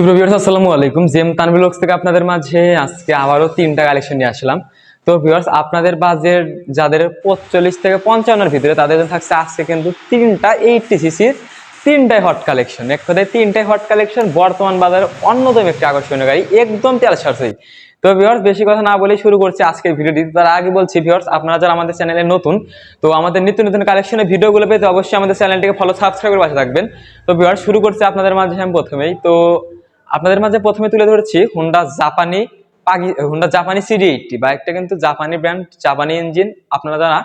সুপ্রভিয়ার্স আসসালামু আলাইকুম। জেম তানবিল বক্স থেকে আপনাদের মাঝে আজকে আবারও তিনটা কালেকশন নিয়ে আসলাম। তো ভিউয়ার্স আপনাদের বাজেট যাদের পঁচল্লিশ থেকে পঞ্চান্নের ভিতরে, তাদের জন্য থাকছে আজকে কিন্তু তিনটা এইটটি সিসির তিনটাই হট কালেকশন এক কথায় তিনটাই হট কালেকশন বর্তমান বাজারে অন্যতম একটি আকর্ষণীয় গাড়ি, একদম তেল সারসই। তো ভিউয়ার্স বেশি কথা না বলে শুরু করছি আজকের ভিডিওটি তার আগে বলছি ভিউয়ার্স আপনারা যারা আমাদের চ্যানেলে নতুন, তো আমাদের নিত্য নতুন কালেকশনের ভিডিওগুলো পেতে অবশ্যই আমাদের চ্যানেলটিকে ফলো সাবস্ক্রাইব করে পাশে থাকবেন। তো ভিউয়ার্স শুরু করছি আপনাদের মাঝে আমি প্রথমেই। তো আপনাদের মাঝে প্রথমে তুলে ধরেছি হুন্ডা জাপানি পাকি হুন্ডা জাপানি সিডি এইটটি বাইকটা কিন্তু জাপানি ব্র্যান্ড জাপানি ইঞ্জিন আপনারা যারা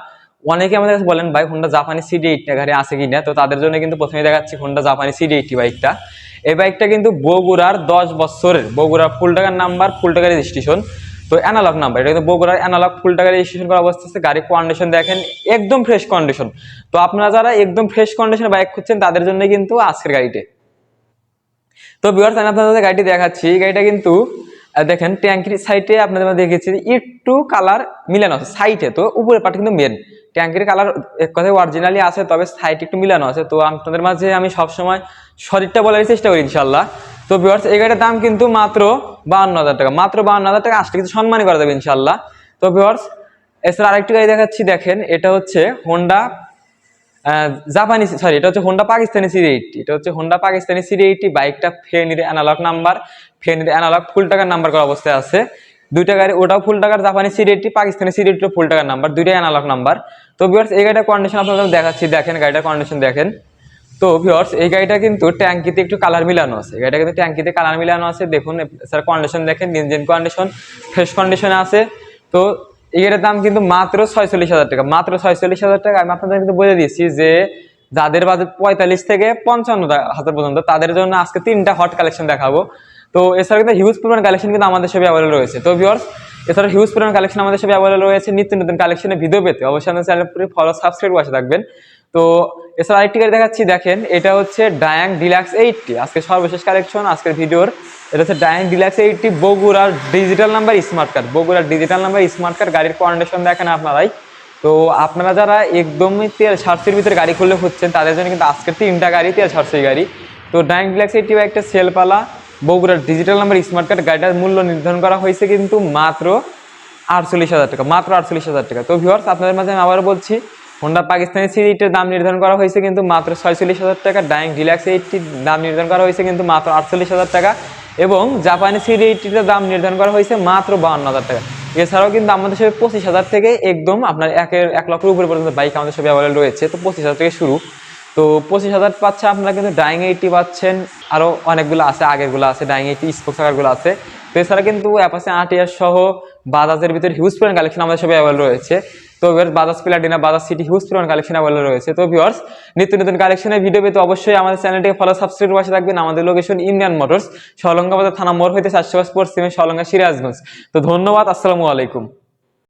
অনেকে আমাদের কাছে বলেন, ভাই হুন্ডা জাপানি সিডি এইটটা গাড়ি আছে কিনা তো তাদের জন্য কিন্তু প্রথমে দেখাচ্ছি হুন্ডা জাপানি সিডি এইটটি বাইকটা এই বাইকটা কিন্তু বগুড়ার দশ বছরের, বগুড়ার ফুল টাকার নাম্বার ফুল টাকার রেজিস্ট্রেশন তো অ্যানালগ নাম্বার, এটা কিন্তু বগুড়ার অ্যানালগ ফুল টাকা রেজিস্ট্রেশন করা অবস্থা আছে। গাড়ির কন্ডিশন দেখেন, একদম ফ্রেশ কন্ডিশন তো আপনারা যারা একদম ফ্রেশ কন্ডিশনে বাইক খুঁজছেন, তাদের জন্য কিন্তু আজকের গাড়িটি। তো বিয়ার্স আমি আপনাদের গাড়িটি দেখাচ্ছি। এই গাড়িটা কিন্তু দেখেন, ট্যাঙ্কির সাইডে আপনাদের দেখেছি একটু কালার মিলানো আছে সাইডে তো উপরের পার্ট কিন্তু মেন ট্যাঙ্কির কালার এক কথায় অরিজিনালি আছে, তবে সাইড একটু মিলানো আছে। তো আপনাদের মাঝে, আমি সবসময় শরীরটা বলার চেষ্টা করি ইনশাল্লাহ তো বিয়ার্স এই গাড়িটার দাম কিন্তু মাত্র বাহান্ন হাজার টাকা। মাত্র বাহান্ন হাজার টাকা আসলে কিন্তু সম্মানই করা যাবে ইনশাল্লাহ তো বিয়ার্স এছাড়া আরেকটি গাড়ি দেখাচ্ছি, দেখেন, এটা হচ্ছে হোন্ডা জাপানি সরি এটা হচ্ছে হোন্ডা পাকিস্তানি সিরি এইটটি এটা হচ্ছে হোন্ডা পাকিস্তানি সিরি এইটটি বাইকটা ফেনির অ্যানালগ নাম্বার ফেনির অ্যানালগ ফুল টাকার নাম্বার করা অবস্থায় আছে। দুইটা গাড়ি, ওটাও ফুল টাকার জাপানি সিরি এইটটি পাকিস্তানি সিরি এইটটিও ফুল টাকার নাম্বার দুইটাই অ্যানালগ নাম্বার তো ভিউয়ার্স এই গাড়িটার কন্ডিশন আপনাদের দেখাচ্ছি, দেখেন গাড়িটার কন্ডিশন দেখেন। তো ভিউয়ার্স এই গাড়িটা কিন্তু ট্যাঙ্কিতে একটু কালার মিলানো আছে। গাড়িটা কিন্তু ট্যাঙ্কিতে কালার মিলানো আছে। দেখুন স্যার কন্ডিশন দেখেন ইঞ্জিন কন্ডিশন ফ্রেশ কন্ডিশনে আছে। তো গাড়ির দাম কিন্তু মাত্র ছয়চল্লিশ হাজার টাকা। মাত্র ছয়চল্লিশ হাজার টাকা। আমি আপনাদের কিন্তু বলে দিচ্ছি যে, যাদের বাজেট পঁয়তাল্লিশ থেকে পঞ্চান্ন হাজার পর্যন্ত, তাদের জন্য আজকে তিনটা হট কালেকশন দেখাবো। তো এছাড়া কিন্তু হিউজ পরিমাণ কালেকশন কিন্তু আমাদের সবই অ্যাভেলেবল রয়েছে। তো ভিওর্স এছাড়া হিউজ পরিমাণ কালেকশন আমাদের সবই অ্যাভেলেবল রয়েছে। নিত্য নতুন কালেকশনের ভিডিও পেতে। অবশ্যই আমাদের চ্যানেল ফলো সাবস্ক্রাইব করে থাকবেন। তো এছাড়া আরেকটি গাড়ি দেখাচ্ছি, দেখেন, এটা হচ্ছে ডায়াং ডিলাক্স এইটটি আজকে সর্বশেষ কালেকশন আজকের ভিডিওর। এটা হচ্ছে ডায়াং ডিলাক্স এইটটি বগুড়ার ডিজিটাল নাম্বার স্মার্ট কার্ড বগুড়ার ডিজিটাল নাম্বার স্মার্ট কার্ড গাড়ির কন্ডিশন দেখেন আপনারাই। তো আপনারা যারা একদমই তেল সার্সির ভিতরে গাড়ি খুললে হচ্ছেন তাদের জন্য কিন্তু আজকের তিনটা গাড়ি তেল সার্সি গাড়ি। তো ডায়াং ডিলাক্স এইটটি একটা সেলপালা বগুড়ার ডিজিটাল নাম্বার স্মার্ট কার্ড গাড়িটার মূল্য নির্ধারণ করা হয়েছে কিন্তু মাত্র আটচল্লিশ হাজার টাকা, মাত্র আটচল্লিশ হাজার টাকা। তো ভিউয়ার্স আপনাদের মাঝে আমি আবারও বলছি হোন্ডা পাকিস্তানি সিরিজের দাম নির্ধারণ করা হয়েছে কিন্তু মাত্র ছয়চল্লিশ হাজার টাকা। ডাইং ডিলাক্স এইটটির দাম নির্ধারণ করা হয়েছে কিন্তু মাত্র আটচল্লিশ হাজার টাকা। এবং জাপানি সিরি এইটটির দাম নির্ধারণ করা হয়েছে মাত্র বাহান্ন হাজার টাকা। এছাড়াও কিন্তু আমাদের সবে পঁচিশ হাজার থেকে একদম আপনার একের এক লক্ষের উপরে পর্যন্ত বাইক আমাদের সবে অ্যাভেলেবল রয়েছে। তো পঁচিশ হাজার থেকে শুরু। তো পঁচিশ হাজার পাচ্ছে আপনারা কিন্তু ডাইং এইটটি পাচ্ছেন। আরও অনেকগুলো আছে, আগেরগুলো আছে ডাইং এইটটি স্পোর্টস আকারগুলো আছে। তো এছাড়া কিন্তু অ্যাপাসে আট ইয়ার সহ বাজাজের ভিতরে হিউজ পরিমাণ কালেকশন আমাদের সবাই অ্যাভেলেবল রয়েছে। তো viewers Bajaj Platina, Bajaj CT huge পরিমাণ কালেকশন অ্যাভেলেবল রয়েছে। তো ভিওর্স নিত্য নতুন কালেকশনের ভিডিও পেতে অবশ্যই আমাদের চ্যানেলটিকে ফলো সাবস্ক্রাইব পাশে থাকবেন। আমাদের লোকেশন ইন্ডিয়ান মোটরস সলঙ্গাবাজার থানা মোড় হইতে চারশো পশ্চিমে সলঙ্গা সিরাজগঞ্জ। তো ধন্যবাদ, আসসালামু আলাইকুম।